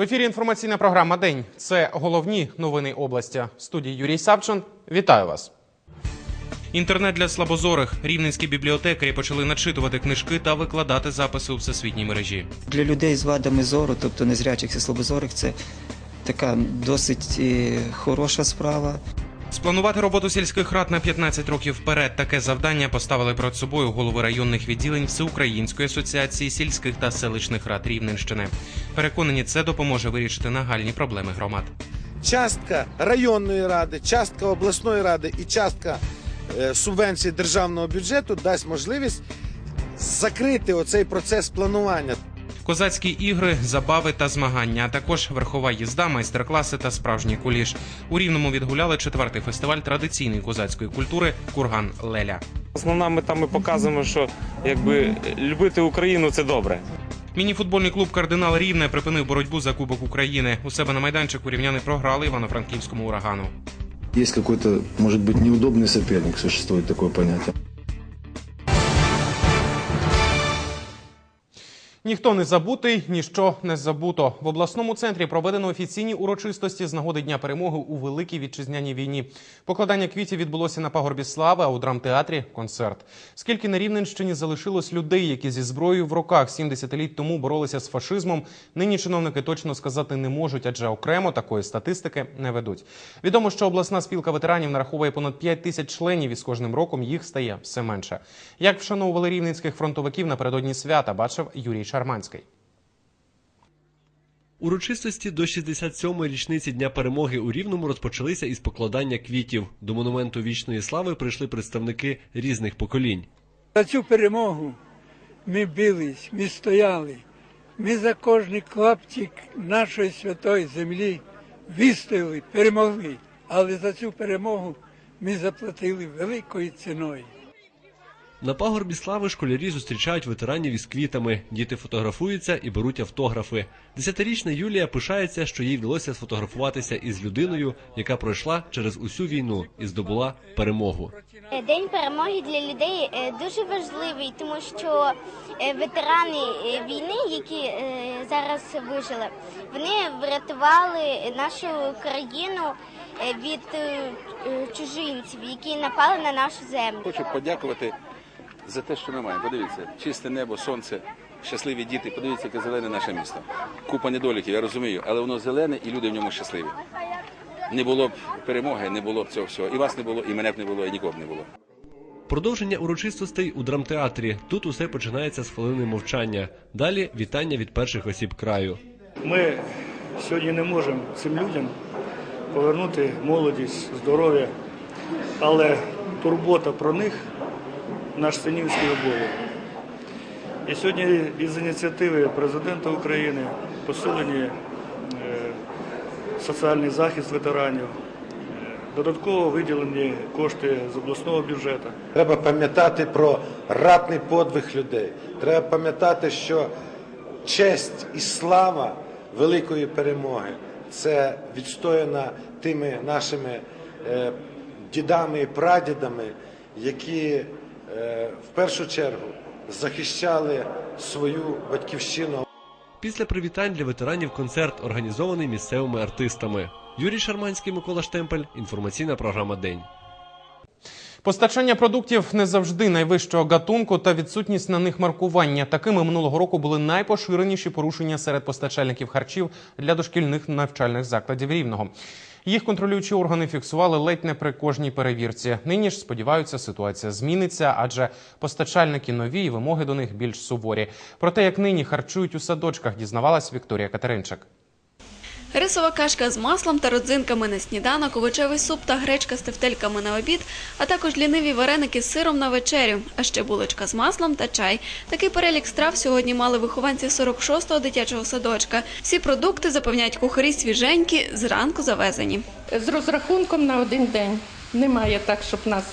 В ефірі інформаційна програма День. Це головні новини області. В студії Юрій Савчин. Вітаю вас. Інтернет для слабозорих. Рівненські бібліотекарі почали начитувати книжки та викладати записи у всесвітній мережі. Для людей з вадами зору, тобто незрячих і слабозорих, це така досить е, хороша справа. Спланувати роботу сільських рад на 15 років вперед. Таке завдання поставили перед собою голови районних відділень Всеукраїнської асоціації сільських та селищних рад Рівненщини. Переконані, це допоможе вирішити нагальні проблеми громад. частка районної ради, частка обласної ради і частка е, субвенцій державного бюджету дасть можливість закрити оцей процес планування. Козацькі ігри, забави та змагання, а також верхова їзда, майстер-класи та справжній куліш. У рівному відгуляли четвертий фестиваль традиційної козацької культури Курган Леля. Основна мета ми показуємо, що якби любити Україну це добре. Мініфутбольний клуб Кардинал Рівне припинив боротьбу за Кубок України. У себе на майданчику рівняни програли Івано-Франківському урагану. Есть какой-то, может быть, неудобный соперник, существует такое понятие. Ніхто не забутий, ніщо не забуто. В обласному центрі проведено офіційні урочистості з нагоди Дня перемоги у великій вітчизняній війні. Покладання квітів відбулося на пагорбі слави, а у драмтеатрі концерт. Скільки на Рівненщині залишилось людей, які зі зброєю в руках 70 літ тому боролися з фашизмом, нині чиновники точно сказати не можуть, адже окремо такої статистики не ведуть. Відомо, що обласна спілка ветеранів нараховує понад 5 тисяч членів, і з кожним роком їх стає все менше. Як вшановували рівненських фронтовиків напередодні свята, бачив Юрій Шарманський. Урочистості до 67-ї річниці Дня перемоги у Рівному розпочалися із покладання квітів. До монументу вічної слави прийшли представники різних поколінь. За цю перемогу ми бились, ми стояли. Ми за кожний клаптик нашої святої землі вистояли, перемогли. Але за цю перемогу ми заплатили великою ціною. На пагорбі слави школярі зустрічають ветеранів із квітами. Діти фотографуються і беруть автографи. Десятирічна Юлія пишається, що їй вдалося сфотографуватися із людиною, яка пройшла через усю війну і здобула перемогу. День перемоги для людей е, дуже важливий, тому що е, ветерани е, війни, які е, зараз вижили, вони врятували нашу країну е, від е, е, чужинців, які напали на нашу землю. Хочу подякувати за те, що ми маємо. Подивіться, чисте небо, сонце, щасливі діти. Подивіться, яке зелене наше місто. Купа недоліків, я розумію, але воно зелене і люди в ньому щасливі. Не було б перемоги, не було б цього всього. І вас не було, і мене б не було, і нікого б не було. Продовження урочистостей у драмтеатрі. Тут усе починається з хвилини мовчання. Далі вітання від перших осіб краю. Ми сьогодні не можемо цим людям повернути молодість, здоров'я, але турбота про них наш синівський обов'язок. І сьогодні із ініціативи президента України посилені е, соціальний захист ветеранів, е, додатково виділені кошти з обласного бюджету. Треба пам'ятати про ратний подвиг людей. Треба пам'ятати, що честь і слава великої перемоги це відстояна тими нашими е, дідами і прадідами, які в першу чергу захищали свою батьківщину. Після привітань для ветеранів концерт організований місцевими артистами. Юрій Шарманський, Микола Штемпель. Інформаційна програма День. Постачання продуктів не завжди найвищого гатунку та відсутність на них маркування. Такими минулого року були найпоширеніші порушення серед постачальників харчів для дошкільних навчальних закладів рівного. Їх контролюючі органи фіксували ледь не при кожній перевірці. Нині ж сподіваються, ситуація зміниться, адже постачальники нові і вимоги до них більш суворі. Про те, як нині харчують у садочках, дізнавалась Вікторія Катеринчик. Рисова кашка з маслом та родзинками на сніданок, овочевий суп та гречка з тефтельками на обід, а також ліниві вареники з сиром на вечерю, а ще булочка з маслом та чай. Такий перелік страв сьогодні мали вихованці 46-го дитячого садочка. Всі продукти запевняють кухарі свіженькі, зранку завезені. з розрахунком на один день. Немає так, щоб нас,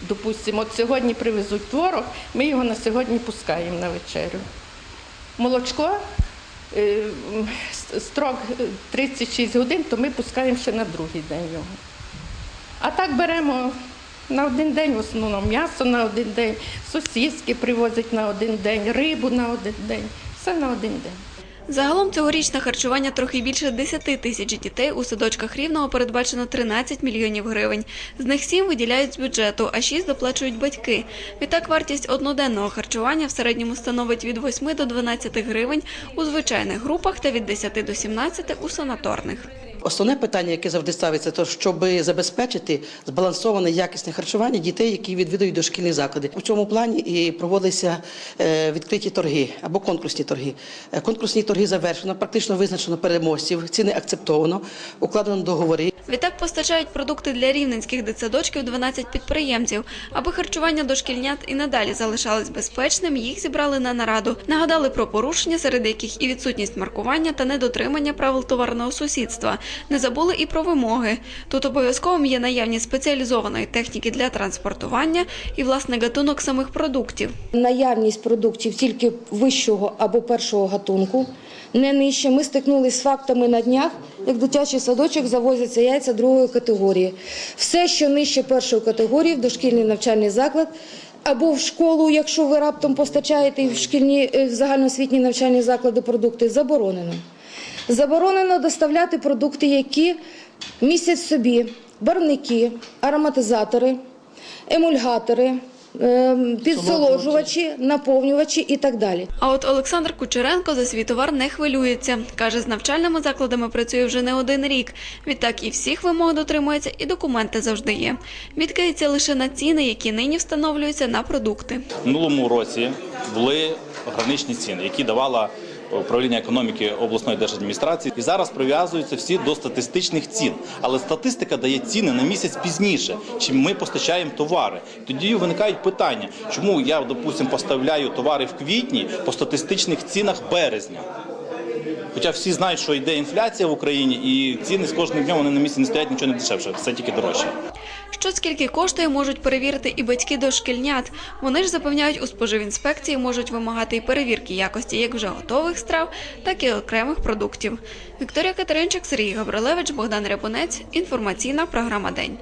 допустимо, от сьогодні привезуть творог, ми його на сьогодні пускаємо на вечерю. Молочко, строк е, 36 годин, то ми пускаємо ще на другий день його. А так беремо на один день, в основному м'ясо на один день, сосиски привозять на один день, рибу на один день, все на один день. Загалом цьогоріч на харчування трохи більше 10 тисяч дітей у садочках Рівного передбачено 13 мільйонів гривень. З них 7 виділяють з бюджету, а 6 доплачують батьки. Відтак вартість одноденного харчування в середньому становить від 8 до 12 гривень у звичайних групах та від 10 до 17 у санаторних. Основне питання, яке завжди ставиться, то щоб забезпечити збалансоване якісне харчування дітей, які відвідують дошкільні заклади. У цьому плані і проводилися е, відкриті торги або конкурсні торги. Е, Конкурсні торги завершено, практично визначено переможців, ціни акцептовано, укладено договори. Відтак постачають продукти для рівненських дитсадочків 12 підприємців. Аби харчування дошкільнят і надалі залишалось безпечним, їх зібрали на нараду. Нагадали про порушення, серед яких і відсутність маркування та недотримання правил товарного сусідства. Не забули і про вимоги. Тут обов'язковим є наявність спеціалізованої техніки для транспортування і власне гатунок самих продуктів. наявність продуктів тільки вищого або першого гатунку, не нижче. Ми стикнулися з фактами на днях, як дитячий садочок завозяться яйця другої категорії. Все, що нижче першої категорії, в дошкільний навчальний заклад. Або в школу, якщо ви раптом постачаєте в шкільні е, в загальноосвітні навчальні заклади продукти, заборонено. Заборонено доставляти продукти, які містять в собі барвники, ароматизатори, емульгатори, ем, підсоложувачі, наповнювачі і так далі. А от Олександр Кучеренко за свій товар не хвилюється. Каже, з навчальними закладами працює вже не один рік. Відтак і всіх вимог дотримується, і документи завжди є. Відкається лише на ціни, які нині встановлюються на продукти. В минулому році були граничні ціни, які давала управління економіки обласної держадміністрації, і зараз прив'язуються всі до статистичних цін. Але статистика дає ціни на місяць пізніше, чим ми постачаємо товари. Тоді виникають питання, чому я, допустимо, поставляю товари в квітні по статистичних цінах березня. Хоча всі знають, що йде інфляція в Україні, і ціни з кожним днем вони на місці не стоять нічого не дешевше, все тільки дорожче. Що скільки коштує, можуть перевірити і батьки дошкільнят. Вони ж запевняють, у споживінспекції можуть вимагати і перевірки якості як вже готових страв, так і окремих продуктів. Вікторія Катеринчик, Сергій Габрилевич, Богдан Рябунець. Інформаційна програма День.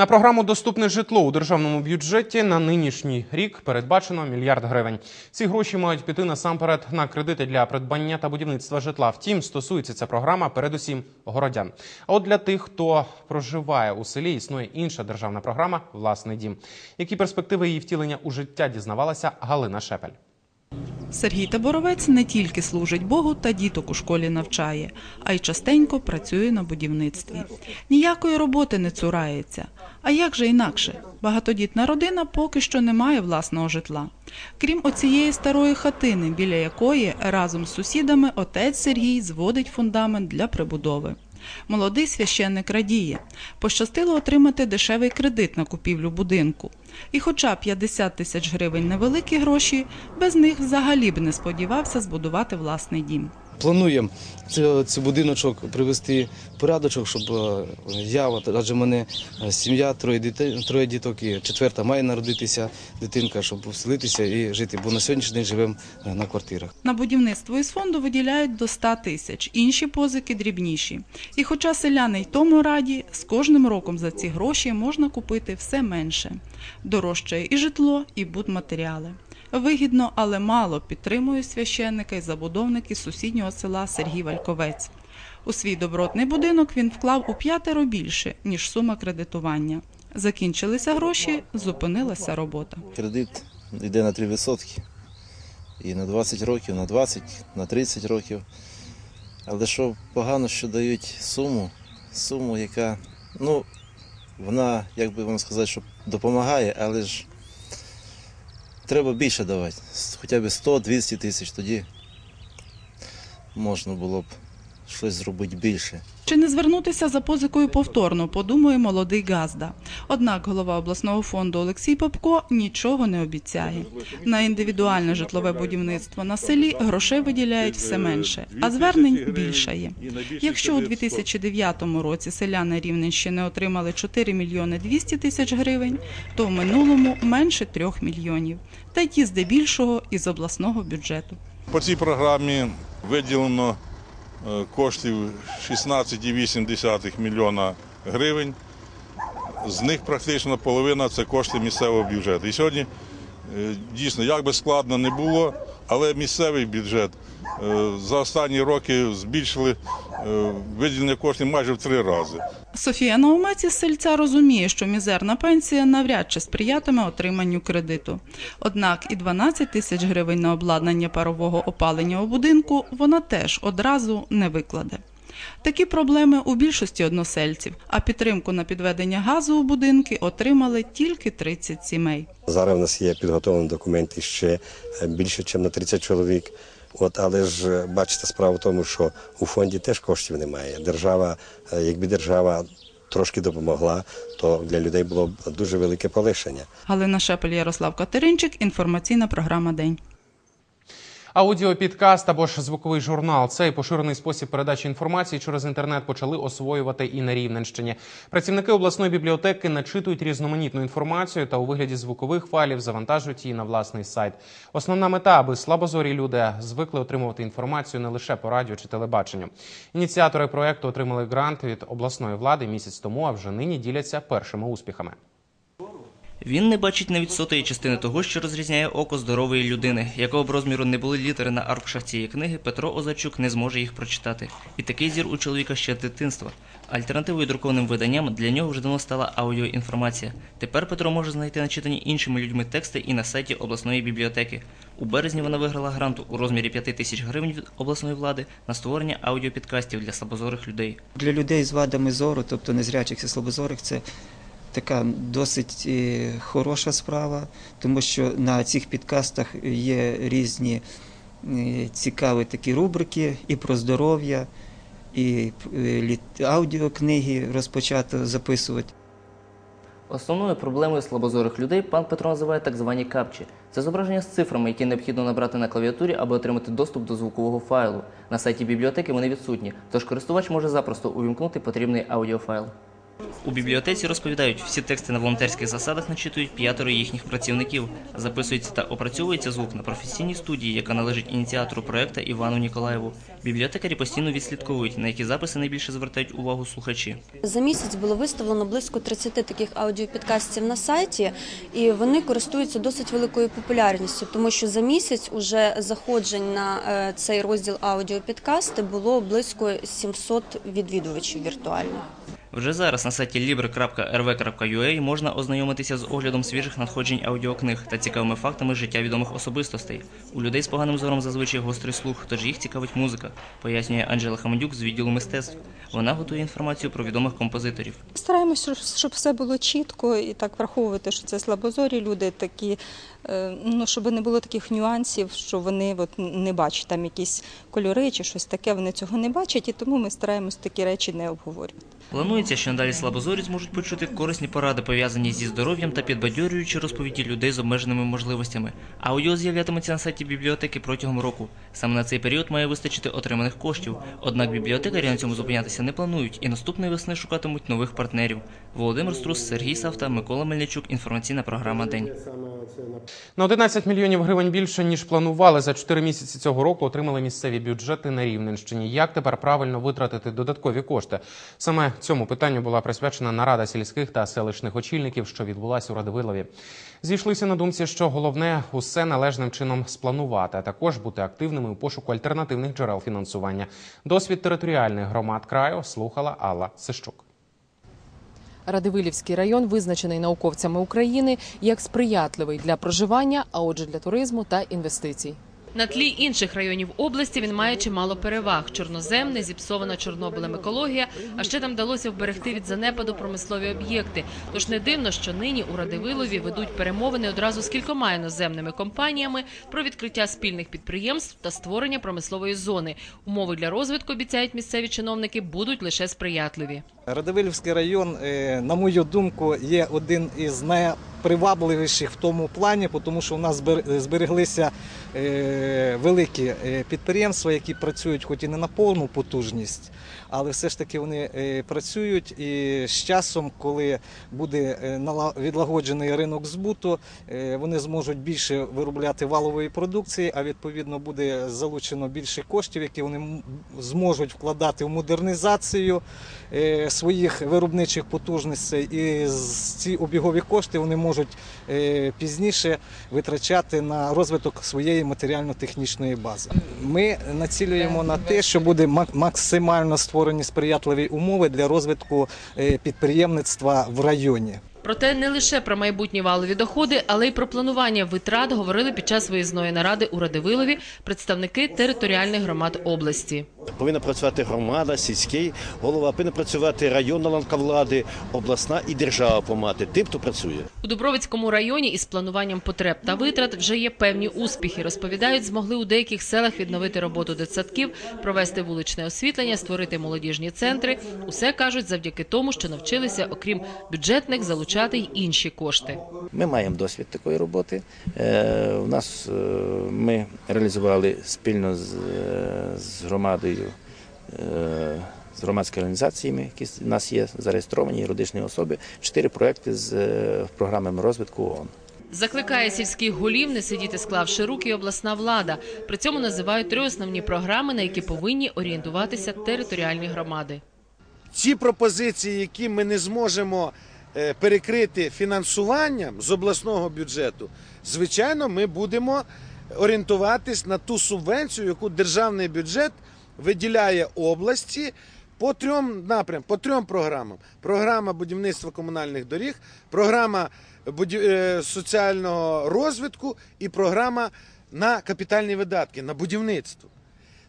На програму Доступне житло у державному бюджеті на нинішній рік передбачено мільярд гривень. Ці гроші мають піти насамперед на кредити для придбання та будівництва житла. Втім, стосується ця програма передусім городян. А от для тих, хто проживає у селі, існує інша державна програма Власний дім. Які перспективи її втілення у життя дізнавалася Галина Шепель. Сергій Таборовець не тільки служить Богу та діток у школі навчає, а й частенько працює на будівництві. Ніякої роботи не цурається. А як же інакше? Багатодітна родина поки що не має власного житла. Крім оцієї старої хатини, біля якої разом з сусідами отець Сергій зводить фундамент для прибудови. Молодий священник радіє. Пощастило отримати дешевий кредит на купівлю будинку. І хоча 50 тисяч гривень невеликі гроші, без них взагалі б не сподівався збудувати власний дім. Плануємо цей, будиночок привести в порядочок, щоб е, я, адже в мене е, сім'я, троє дітей, троє діток і четверта має народитися дитинка, щоб вселитися і жити. Бо на сьогоднішній день живемо е, на квартирах. На будівництво із фонду виділяють до 100 тисяч, інші позики дрібніші. І хоча селяни й тому раді, з кожним роком за ці гроші можна купити все менше. Дорожчає і житло, і будматеріали. Вигідно, але мало підтримує священника і забудовник із сусіднього села Сергій Вальковець. У свій добротний будинок він вклав у п'ятеро більше, ніж сума кредитування. Закінчилися гроші, зупинилася робота. Кредит йде на 3%. І на 20 років, на 20, на 30 років. Але що погано, що дають суму, суму, яка, ну, вона, як би вам сказати, що допомагає, але ж треба більше давати. Хоча б 100-200 тисяч, тоді можна було б щось зробити більше. Чи не звернутися за позикою повторно, подумає молодий Газда. Однак голова обласного фонду Олексій Попко нічого не обіцяє. На індивідуальне житлове будівництво на селі грошей виділяють все менше, а звернень більшає. Якщо у 2009 році селяни Рівненщини отримали 4 мільйони 200 тисяч гривень, то в минулому менше 3 мільйонів. Та й ті здебільшого із обласного бюджету. По цій програмі виділено коштів 16,8 мільйона гривень. З них практично половина це кошти місцевого бюджету. І сьогодні е, дійсно, як би складно не було, але місцевий бюджет е, за останні роки збільшили е, виділення коштів майже в три рази. Софія Наумець із сельця розуміє, що мізерна пенсія навряд чи сприятиме отриманню кредиту. Однак і 12 тисяч гривень на обладнання парового опалення у будинку вона теж одразу не викладе. Такі проблеми у більшості односельців, а підтримку на підведення газу у будинки отримали тільки 30 сімей. Зараз в нас є підготовлені документи ще е, більше, ніж на 30 чоловік. От, але ж е, бачите, справа в тому, що у фонді теж коштів немає. Держава, е, якби держава трошки допомогла, то для людей було б дуже велике полегшення. Галина Шепель, Ярослав Катеринчик, інформаційна програма День. Аудіопідкаст або ж звуковий журнал цей поширений спосіб передачі інформації через інтернет почали освоювати і на Рівненщині. Працівники обласної бібліотеки начитують різноманітну інформацію та у вигляді звукових файлів завантажують її на власний сайт. Основна мета, аби слабозорі люди звикли отримувати інформацію не лише по радіо чи телебаченню. Ініціатори проекту отримали грант від обласної влади місяць тому, а вже нині діляться першими успіхами. Він не бачить навіть сотої частини того, що розрізняє око здорової людини. Якого б розміру не були літери на аркушах цієї книги, Петро Озарчук не зможе їх прочитати. І такий зір у чоловіка ще дитинства. Альтернативою друкованим виданням для нього вже давно стала аудіоінформація. Тепер Петро може знайти начитані іншими людьми тексти і на сайті обласної бібліотеки. У березні вона виграла грант у розмірі 5 тисяч гривень від обласної влади на створення аудіопідкастів для слабозорих людей. Для людей з вадами зору, тобто незрячих і слабозорих, це така досить е, хороша справа, тому що на цих підкастах є різні е, цікаві такі рубрики і про здоров'я, і е, аудіокниги розпочато записувати. Основною проблемою слабозорих людей пан Петро називає так звані капчі. Це зображення з цифрами, які необхідно набрати на клавіатурі, аби отримати доступ до звукового файлу. На сайті бібліотеки вони відсутні, тож користувач може запросто увімкнути потрібний аудіофайл. У бібліотеці розповідають, всі тексти на волонтерських засадах начитують п'ятеро їхніх працівників. Записується та опрацьовується звук на професійній студії, яка належить ініціатору проекту Івану Ніколаєву. Бібліотекарі постійно відслідковують, на які записи найбільше звертають увагу слухачі. За місяць було виставлено близько 30 таких аудіопідкастів на сайті, і вони користуються досить великою популярністю, тому що за місяць уже заходжень на е, цей розділ аудіопідкасти було близько 700 відвідувачів віртуальних. Вже зараз на сайті libre.rv.ua можна ознайомитися з оглядом свіжих надходжень аудіокниг та цікавими фактами життя відомих особистостей. У людей з поганим зором зазвичай гострий слух, тож їх цікавить музика, пояснює Анжела Хамадюк з відділу мистецтв. Вона готує інформацію про відомих композиторів. Стараємося, щоб- все було чітко і так враховувати, що це слабозорі люди, такі, е, ну щоб не було таких нюансів, що вони от не бачать там якісь кольори чи щось таке. Вони цього не бачать, і тому ми стараємось такі речі не обговорювати. Планується, що надалі слабозорі зможуть почути корисні поради, пов'язані зі здоров'ям та підбадьорюючі розповіді людей з обмеженими можливостями. Аудіо з'являтиметься на сайті бібліотеки протягом року. Саме на цей період має вистачити отриманих коштів. Однак бібліотекарі на цьому зупинятися не планують і наступної весни шукатимуть нових партнерів. Володимир Струс, Сергій Савта, Микола Мельничук. Інформаційна програма День. На 11 мільйонів гривень більше ніж планували за 4 місяці цього року. Отримали місцеві бюджети на Рівненщині. Як тепер правильно витратити додаткові кошти? Саме цьому питанню була присвячена нарада сільських та селищних очільників, що відбулася у Радивилові. Зійшлися на думці, що головне усе належним чином спланувати, а також бути активними у пошуку альтернативних джерел фінансування. Досвід територіальних громад краю слухала Алла Сищук. Радивилівський район визначений науковцями України як сприятливий для проживання, а отже для туризму та інвестицій. На тлі інших районів області він має чимало переваг: чорнозем, не зіпсована Чорнобилем екологія. А ще там вдалося вберегти від занепаду промислові об'єкти. Тож не дивно, що нині у Радивилові ведуть перемовини одразу з кількома іноземними компаніями про відкриття спільних підприємств та створення промислової зони. Умови для розвитку обіцяють місцеві чиновники будуть лише сприятливі. Радивилівський район, е, на мою думку, є один із найпривабливіших в тому плані, тому що у нас збереглися е, великі е, підприємства, які працюють хоч і не на повну потужність, але все ж таки вони е, працюють. І з часом, коли буде е, відлагоджений ринок збуту, е, вони зможуть більше виробляти валової продукції, а відповідно буде залучено більше коштів, які вони зможуть вкладати в модернізацію своїх виробничих потужностей, і ці обігові кошти вони можуть пізніше витрачати на розвиток своєї матеріально-технічної бази. Ми націлюємо на те, що буде мак- максимально створені сприятливі умови для розвитку е, підприємництва в районі. Проте не лише про майбутні валові доходи, але й про планування витрат говорили під час виїзної наради у Радивилові представники територіальних громад області. Повинна працювати громада, сільський голова, повинна працювати районна ланка влади, обласна і держава помати тим, хто працює. У Дубровицькому районі із плануванням потреб та витрат вже є певні успіхи. Розповідають, змогли у деяких селах відновити роботу дитсадків, провести вуличне освітлення, створити молодіжні центри. Усе кажуть завдяки тому, що навчилися, окрім бюджетних, залучати й інші кошти. Ми маємо досвід такої роботи. Е, У нас е, ми реалізували спільно з, е, з громадою, з громадськими організаціями, які в нас є зареєстровані юридичні особи, чотири проекти з програмами розвитку ООН. Закликає сільських голів не сидіти склавши руки і обласна влада. При цьому називають три основні програми, на які повинні орієнтуватися територіальні громади. ті пропозиції, які ми не зможемо перекрити фінансуванням з обласного бюджету, звичайно, ми будемо орієнтуватись на ту субвенцію, яку державний бюджет виділяє області по трьом напрям, по трьом програмам: програма будівництва комунальних доріг, програма е, соціального розвитку і програма на капітальні видатки, на будівництво.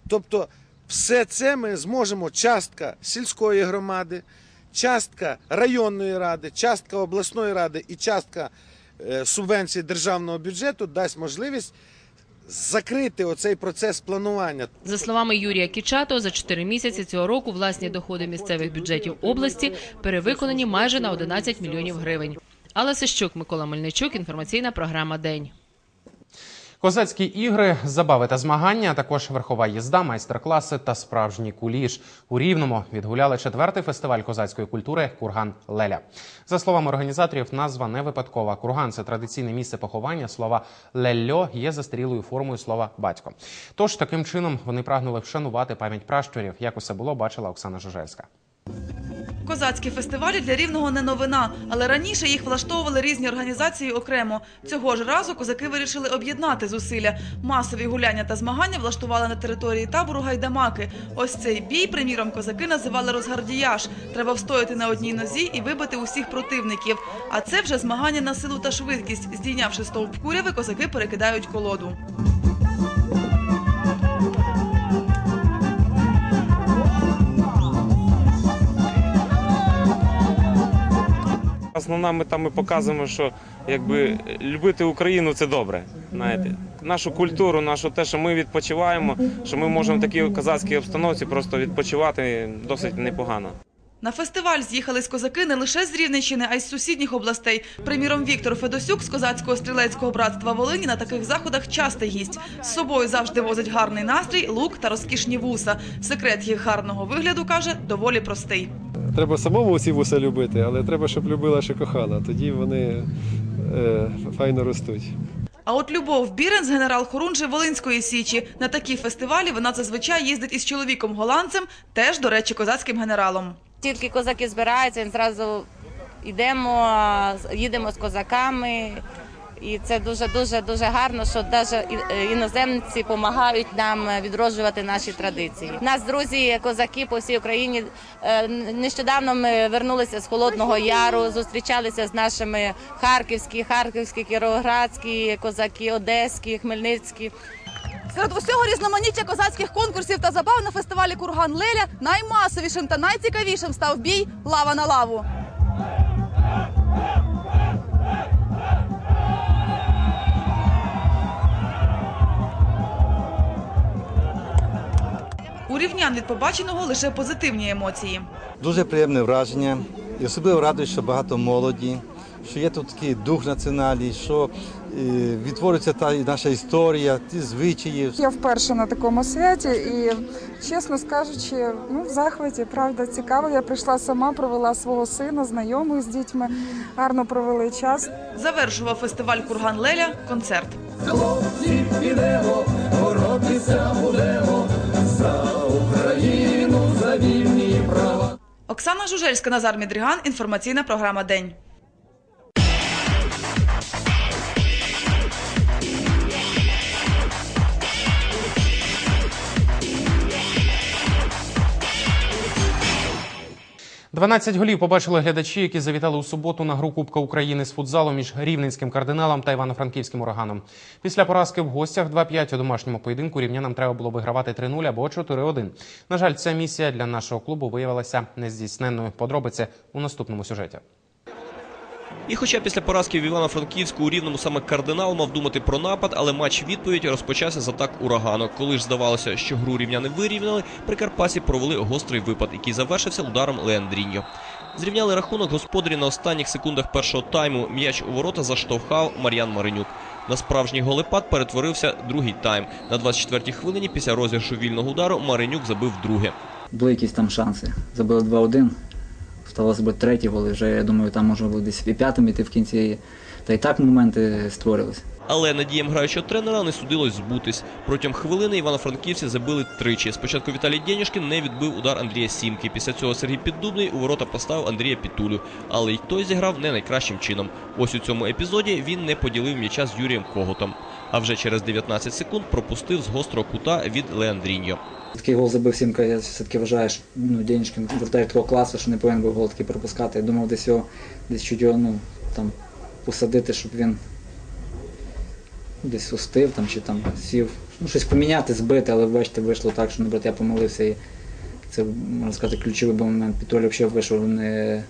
Тобто, все це ми зможемо частка сільської громади, частка районної ради, частка обласної ради і частка е, субвенції державного бюджету дасть можливість закрити оцей процес планування. За словами Юрія Кічато, за чотири місяці цього року власні доходи місцевих бюджетів області перевиконані майже на 11 мільйонів гривень. Алла Сищук, Микола Мельничук, інформаційна програма День. Козацькі ігри, забави та змагання, а також верхова їзда, майстер-класи та справжній куліш. У Рівному відгуляли четвертий фестиваль козацької культури Курган Леля. За словами організаторів, назва не випадкова. Курган це традиційне місце поховання. Слова лельо є застарілою формою слова батько. Тож таким чином вони прагнули вшанувати пам'ять пращурів. Як усе було, бачила Оксана Жужельська. Козацькі фестивалі для рівного не новина, але раніше їх влаштовували різні організації окремо. Цього ж разу козаки вирішили об'єднати зусилля. Масові гуляння та змагання влаштували на території табору гайдамаки. Ось цей бій, приміром, козаки називали розгардіяж. Треба встояти на одній нозі і вибити усіх противників. А це вже змагання на силу та швидкість. Здійнявши стовп куряви, козаки перекидають колоду. Основна мета ми показуємо, що якби любити Україну це добре. Знаєте, нашу культуру, нашу те, що ми відпочиваємо, що ми можемо в такій козацькій обстановці просто відпочивати досить непогано. На фестиваль з'їхались козаки не лише з Рівненщини, а й з сусідніх областей. Приміром, Віктор Федосюк з козацького стрілецького братства Волині на таких заходах частий гість. З собою завжди возить гарний настрій, лук та розкішні вуса. Секрет їх гарного вигляду каже доволі простий. Треба самому ці вуса любити, але треба, щоб любила ще кохана. Тоді вони е, файно ростуть. А от Любов Біренс, генерал Хорунжий Волинської січі. На такі фестивалі вона зазвичай їздить із чоловіком голландцем, теж, до речі, козацьким генералом. Тільки козаки збираються, він зразу йдемо, їдемо з козаками. І це дуже дуже дуже гарно, що навіть іноземці допомагають нам відроджувати наші традиції. Нас друзі, козаки по всій Україні. Е, Нещодавно ми вернулися з Холодного Яру, зустрічалися з нашими харківські, харківські, кіровоградські козаки, одеські, хмельницькі. Серед усього різноманіття козацьких конкурсів та забав на фестивалі Курган Леля наймасовішим та найцікавішим став бій лава на лаву. У рівнян від побаченого лише позитивні емоції. Дуже приємне враження. І особливо радує, що багато молоді, що є тут такий дух національний, що е, відтворюється та наша історія, ті звичаї. Я вперше на такому святі і, чесно скажучи, ну в захваті, правда, цікаво. Я прийшла сама, провела свого сина, знайомих з дітьми, гарно провели час. Завершував фестиваль Курган Леля концерт. Хлопці підемо, боротися будемо за Україну, за вільні права. Оксана Жужельська, Назар Мідріган. Інформаційна програма День. – 12 голів побачили глядачі, які завітали у суботу на гру Кубка України з футзалу між рівненським кардиналом та івано-франківським ураганом. Після поразки в гостях 2-5 у домашньому поєдинку рівнянам треба було вигравати 3-0 або 4-1. На жаль, ця місія для нашого клубу виявилася нездійсненною. Подробиці у наступному сюжеті. І хоча після поразки в Івано-Франківську у Рівному саме кардинал мав думати про напад, але матч відповідь розпочався з атак урагану. Коли ж здавалося, що гру рівняни вирівняли, прикарпатці провели гострий випад, який завершився ударом Леандріньо. Зрівняли рахунок господарі на останніх секундах першого тайму. М'яч у ворота заштовхав Мар'ян Маринюк. На справжній голепад перетворився другий тайм. На 24-й хвилині після розіграшу вільного удару Маринюк забив друге. Були якісь там шанси. Забили 2-1. Стало забити третій гол, вже я думаю, там можна буде десь і п'ятим іти в кінці. Та й так моменти створились. Але надіям граючого тренера не судилось збутись. Протягом хвилини івано-франківці забили тричі. Спочатку Віталій Денюшкін не відбив удар Андрія Сімки. Після цього Сергій Піддубний у ворота поставив Андрія Пітулю. Але й той зіграв не найкращим чином. Ось у цьому епізоді він не поділив м'яча з Юрієм Когутом. А вже через 19 секунд пропустив з гострого кута від Леандріньо. Такий гол забив Сімка, я все-таки вважаю, що ну, Денечкин вертає такого класу, що не повинен був гол такий пропускати. Я думав десь його, десь чуть його ну, там, посадити, щоб він десь устив там, чи там сів. Ну, щось поміняти, збити, але бачите, вийшло так, що наоборот, я помилився і це, можна сказати, ключовий був момент. Пітолі взагалі вийшов не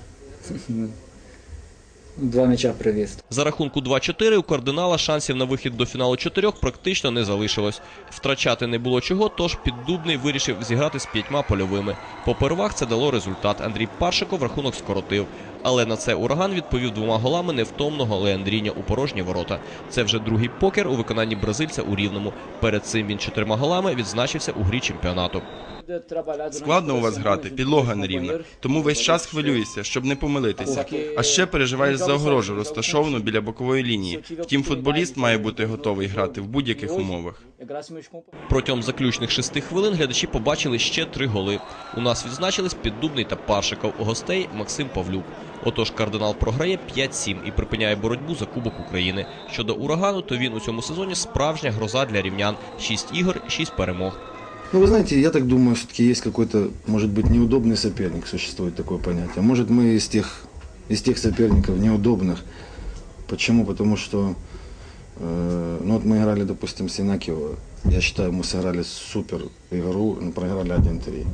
два м'яча привіз. За рахунку 2-4 у кардинала шансів на вихід до фіналу чотирьох практично не залишилось. Втрачати не було чого, тож піддубний вирішив зіграти з п'ятьма польовими. Попервах це дало результат. Андрій Паршиков рахунок скоротив. Але на це ураган відповів двома голами невтомного Леандріня у порожні ворота. Це вже другий покер у виконанні бразильця у рівному. Перед цим він чотирма голами відзначився у грі чемпіонату. Складно у вас грати, підлога нерівна. Тому весь час хвилюєшся, щоб не помилитися. А ще переживаєш за огорожу, розташовану біля бокової лінії. Втім, футболіст має бути готовий грати в будь-яких умовах. Протягом заключних шести хвилин глядачі побачили ще три голи. У нас відзначились Піддубний та Паршиков. У гостей Максим Павлюк. Отож, кардинал програє 5-7 і припиняє боротьбу за Кубок України. Щодо урагану, то він у цьому сезоні справжня гроза для рівнян. Шість ігор, шість перемог. Ну, вы знаете, я так думаю, все-таки есть какой-то, может быть, неудобный соперник, существует такое понятие. Может, мы из тех, из тех соперников неудобных. Почему? Потому что, э, ну вот мы играли, допустим, с Инакиево. Я считаю, мы сыграли супер игру, но проиграли 1-3.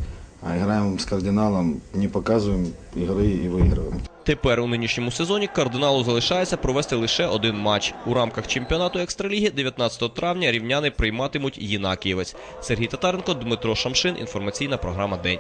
А играем с кардиналом, не показываем игры и выигрываем. Тепер у нинішньому сезоні кардиналу залишається провести лише один матч. У рамках чемпіонату екстраліги 19 травня рівняни прийматимуть Єнакієвець. Сергій Татаренко, Дмитро Шамшин. Інформаційна програма День.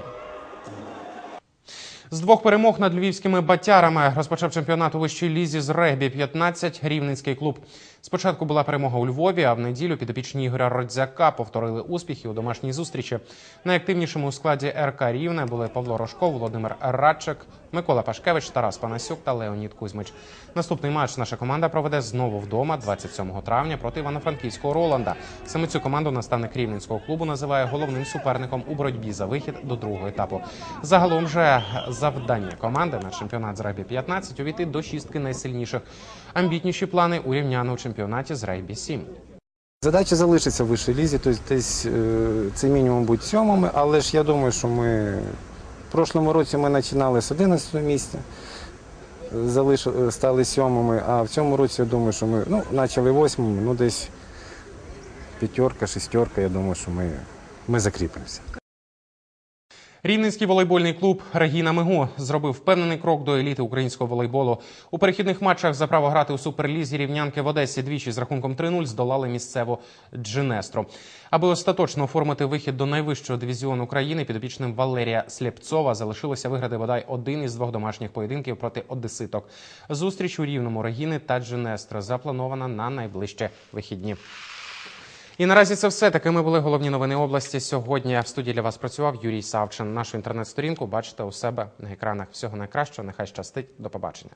З двох перемог над львівськими батярами розпочав чемпіонат у вищій лізі з регбі 15 рівненський клуб. Спочатку була перемога у Львові, а в неділю підопічні Ігоря Родзяка повторили успіхи у домашній зустрічі. Найактивнішими у складі РК Рівне були Павло Рожко, Володимир Радчик, Микола Пашкевич, Тарас Панасюк та Леонід Кузьмич. Наступний матч наша команда проведе знову вдома 27 травня проти івано-франківського Роланда. Саме цю команду наставник рівненського клубу називає головним суперником у боротьбі за вихід до другого етапу. Загалом же завдання команди на чемпіонат з регбі 15 увійти до шістки найсильніших. Амбітніші плани у рівняни у чемпіонаті з регбі 7. Задача залишиться в вищій лізі, тобто десь е, це мінімум бути сьомими, але ж я думаю, що ми в прошлому році ми починали з 11 місця, залиш, стали сьомими, а в цьому році я думаю, що ми ну, почали восьмими, ну десь п'ятерка, шестерка, я думаю, що ми, ми закріпимося. Рівненський волейбольний клуб Регіна Мигу зробив впевнений крок до еліти українського волейболу. У перехідних матчах за право грати у суперлізі рівнянки в Одесі двічі з рахунком 3-0 здолали місцеву Джинестру. Аби остаточно оформити вихід до найвищого дивізіону країни, підопічним Валерія Слєпцова залишилося виграти бодай один із двох домашніх поєдинків проти одеситок. Зустріч у рівному Регіни та Джинестри запланована на найближчі вихідні. І наразі це все. Такими були головні новини області. Сьогодні в студії для вас працював Юрій Савчин. Нашу інтернет-сторінку бачите у себе на екранах. Всього найкращого. Нехай щастить. До побачення.